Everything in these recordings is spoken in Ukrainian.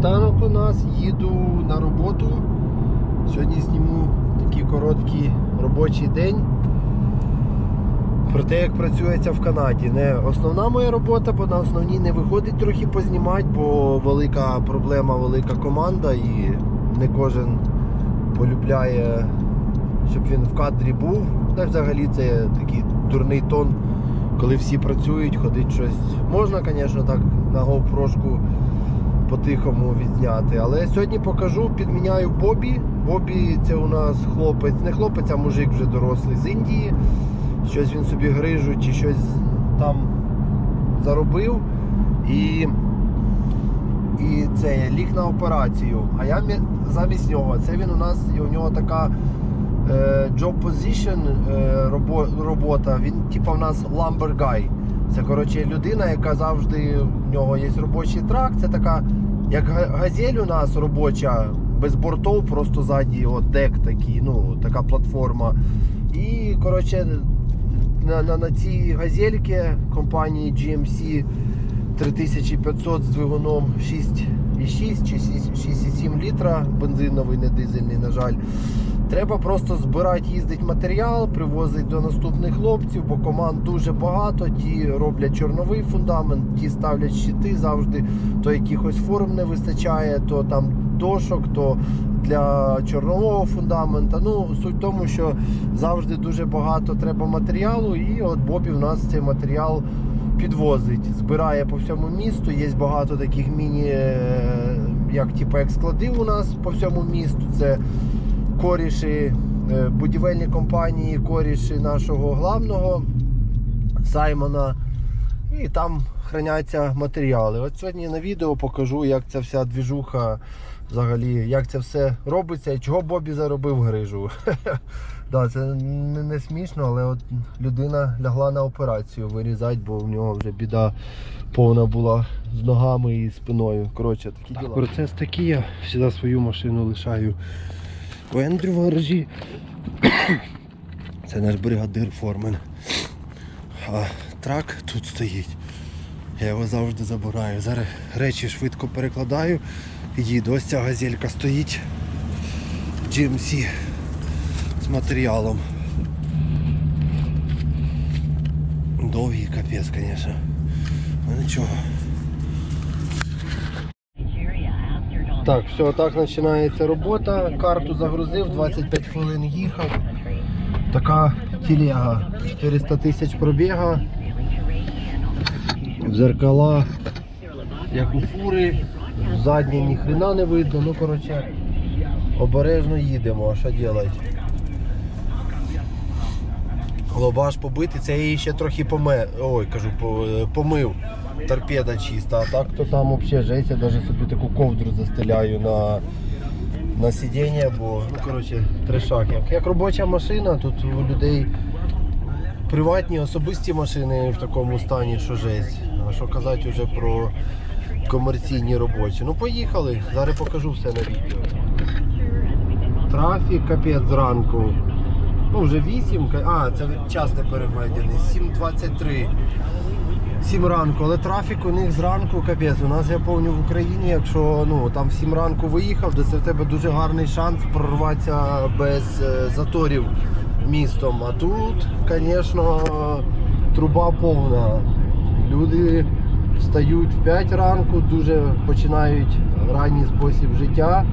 Світанок у нас, їду на роботу. Сьогодні зніму такий короткий робочий день. Про те, як працюється в Канаді. Не основна моя робота, бо на основній не виходить трохи познімати, бо велика проблема, велика команда і не кожен полюбляє, щоб він в кадрі був. Та взагалі це такий дурний тон, коли всі працюють, ходить щось. Можна, звісно, так на GoPro по-тихому відзняти. Але сьогодні покажу, підміняю Бобі. Бобі це у нас хлопець, не хлопець, а мужик вже дорослий з Індії. Щось він собі грижу чи щось там заробив. І, і це ліг на операцію. А я замість нього. Це він у нас, і у нього така е, job position е, робо- робота. Він типу в нас lumber guy. Це коротше людина, яка завжди в нього є робочий трак. Це така, як газель у нас робоча, без бортов, просто ззаді от дек такий, ну, така платформа. І коротше, на, на, на цій газельці компанії GMC 3500 з двигуном 6,6 чи 6,7 літра, бензиновий, не дизельний, на жаль. Треба просто збирати, їздить матеріал, привозить до наступних хлопців, бо команд дуже багато. Ті роблять чорновий фундамент, ті ставлять щити завжди, то якихось форм не вистачає, то там дошок, то для чорнового фундамента. Ну, суть в тому, що завжди дуже багато треба матеріалу, і от Бобі в нас цей матеріал підвозить, збирає по всьому місту. Є багато таких міні, е, як типу, як складів у нас по всьому місту. Це коріші, е, будівельні компанії, коріші нашого главного Саймона. І там храняться матеріали. От сьогодні на відео покажу, як ця вся двіжуха взагалі, як це все робиться і чого Бобі заробив грижу. да, це не, не смішно, але от людина лягла на операцію вирізати, бо в нього вже біда повна була з ногами і спиною. Коротше, такі діла. Процес такий, я завжди свою машину лишаю в Ендрю. Це наш бригадир Формен. А трак тут стоїть. Я його завжди забираю. Зараз речі швидко перекладаю і їду. Ось ця газелька стоїть. GMC з матеріалом. Довгий капець, звісно. Ну нічого. Так, все, так починається робота. Карту загрузив, 25 хвилин їхав. Така телега. 400 тисяч пробіга. Зеркала, як у фури, задні ні хрена не видно, ну коротше, обережно їдемо, а що робити? Лобаш побитий, це я її ще трохи поме... Ой, кажу, помив. Торпеда чиста, а так то там взагалі жесть, я навіть собі таку ковдру застеляю на, на сидіння, бо ну коротше трешак. Як, як робоча машина, тут у людей приватні особисті машини в такому стані, що жесть. А що казати вже про комерційні робочі. Ну поїхали, зараз покажу все на відео. Трафік капець зранку. Ну вже 8, а, це час не переведений, 7.23. 7 ранку, але трафік у них зранку капець. У нас я пам'ятаю в Україні, якщо ну там в 7 ранку виїхав, то це в тебе дуже гарний шанс прорватися без е, заторів містом. А тут, звісно, труба повна. Люди встають в 5 ранку, дуже починають ранній спосіб життя.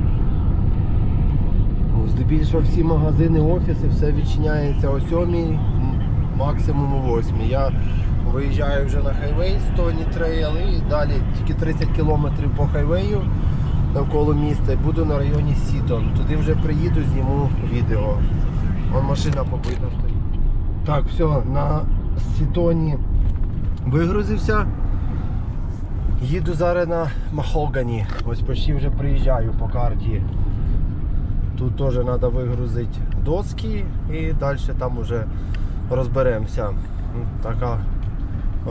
Здебільшого всі магазини, офіси, все відчиняється о 7, максимум о 8. Я виїжджаю вже на хайвей Стоні Трейл і далі тільки 30 кілометрів по хайвею навколо міста буду на районі Сітон. Туди вже приїду, зніму відео. Вон машина побита стоїть. Так, все, на Сітоні вигрузився. Їду зараз на Махогані. Ось почти вже приїжджаю по карті. Тут теж треба вигрузити доски і далі там вже розберемося. Така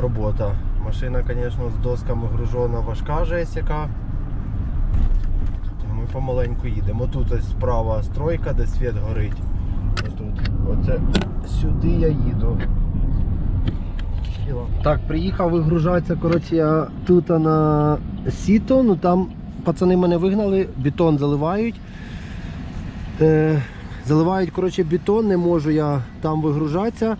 робота. Машина, звісно, з досками гружена важка жесть яка. Ми помаленьку їдемо. Тут ось справа стройка, де світ горить. Отут. Оце сюди я їду. Так, приїхав вигружатися, коротше, тут на сіто, ну там пацани мене вигнали, бетон заливають. Е, заливають коротше, бетон, не можу я там вигружатися.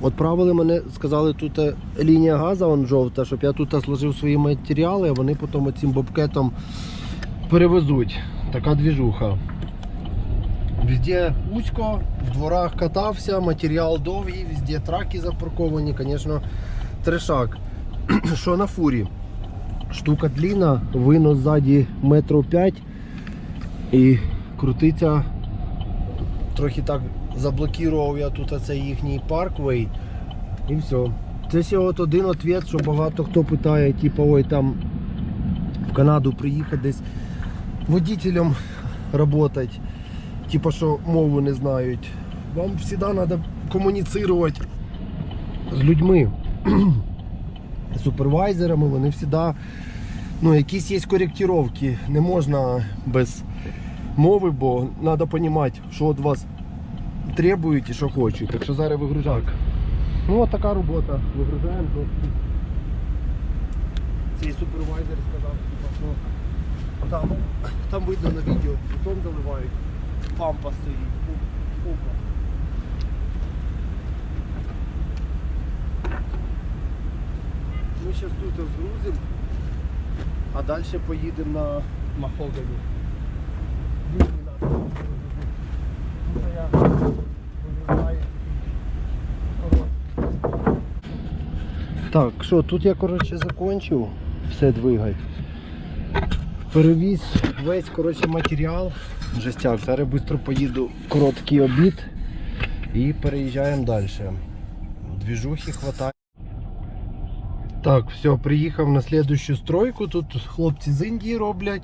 Отправили мене, сказали, тут е, лінія газу вон жовта, щоб я тут зложив свої матеріали, а вони потім цим бобкетом перевезуть. Така двіжуха. Везде узько, в дворах катався, матеріал довгий, везде траки запарковані, звісно, трешак. Що на фурі? Штука длинна, винос ззаді метрів 5 і крутиться. Трохи так заблокував я тут цей їхній парквей. І все. Це ще от один відповідь, що багато хто питає, типу, ой, там в Канаду приїхати десь водителем працювати, типу, що мову не знають. Вам завжди треба комуніцирувати з людьми, супервайзерами, вони завжди, ну, якісь є коректировки. Не можна без мови, бо треба розуміти, що від вас требують і що хочуть. Так що зараз вигружак. Ну от така робота. Вигружаємо тут. Цей супервайзер сказав, що там, там видно на відео, бетон заливають, пампа стоїть. Опа. Ми зараз тут згрузимо, а далі поїдемо на Махогані. Так, що, тут я коротше закончив все двигати. Перевіз весь коротше, матеріал. Жестяк. Зараз швидко поїду короткий обід і переїжджаємо далі. Двіжухи хватає. Так, все, приїхав на слідущу стройку. Тут хлопці з Індії роблять.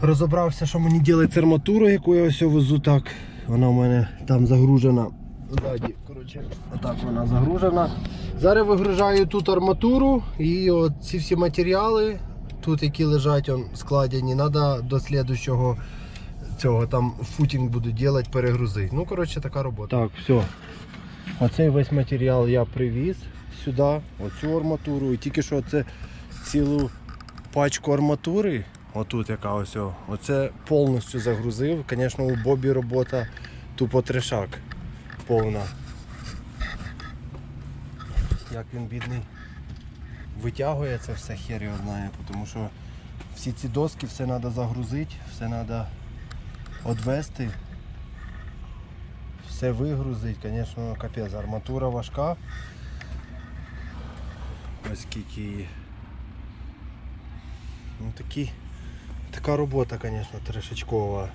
Розібрався, що мені робить з арматурою, яку я ось везу так. Вона у мене там загружена ззаді. Коротше, отак вона загружена. Зараз вигружаю тут арматуру і от ці всі матеріали, тут які лежать он, складені, треба до слідущого цього там футінг буду робити, перегрузити. Ну, коротше, така робота. Так, все. Оцей весь матеріал я привіз сюди, оцю арматуру. І тільки що це цілу пачку арматури, отут яка ось, оце повністю загрузив. Звісно, у Бобі робота тупо трешак повна. Як він бідний витягує це все, хер знає, тому що всі ці доски все треба загрузити, все треба відвести, все вигрузити, звісно, капець, арматура важка. Ось скільки її. Ну такі, така робота, звісно, трешечкова.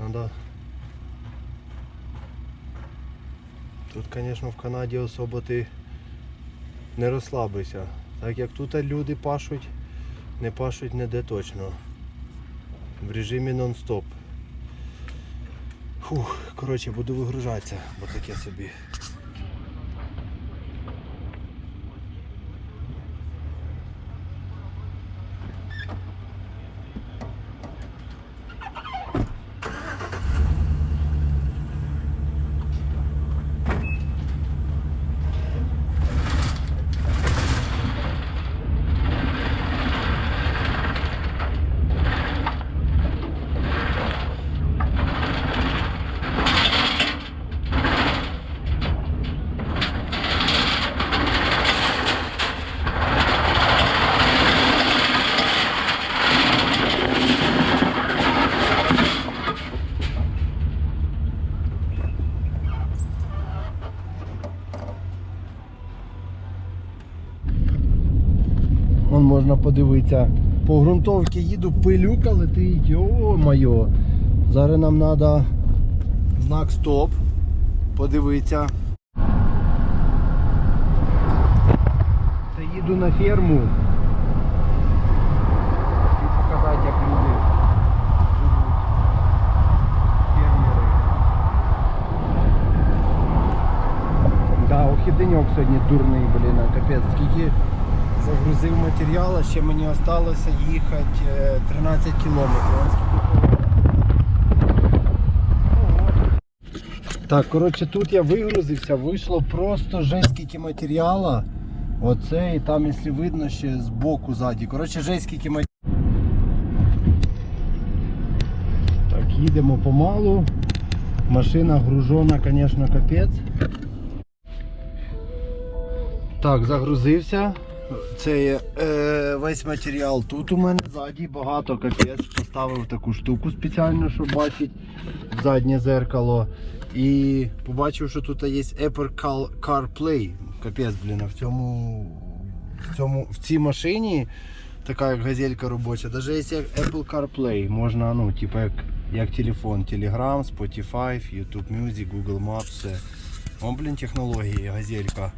Надо Тут, звісно, в Канаді особо ти не розслабишся. Так як тут люди пашуть, не пашуть ніде точно. В режимі нон-стоп. Фух, коротше, буду вигружатися, бо таке собі. Вон можна подивитися. По ґрунтовці їду, пилюка летить, йо-моє. Зараз нам треба знак стоп. Подивитися. Це їду на ферму. І показати, як люди живуть. Фермери. Да, охіденьок сьогодні дурний, блін, капець, скільки загрузив матеріал, а ще мені залишилося їхати е, 13 кілометрів. Так, коротше, тут я вигрузився, вийшло просто жесть скільки матеріала. Оце і там, якщо видно, ще з боку ззаді. Коротше, жесть скільки матеріала. Так, їдемо помалу. Машина гружена, звісно, капець. Так, загрузився. Це є, е, весь матеріал тут у мене ззаді багато капець. Поставив таку штуку спеціально, щоб бачити заднє зеркало. І побачив, що тут є Apple Car- CarPlay. Капець, блін, а в цьому, в цьому в цій машині, така як газелька робоча, навіть є Apple CarPlay. Можна, ну, типу, як, як телефон, Telegram, Spotify, YouTube Music, Google Maps, все. О, блін, технології, газелька.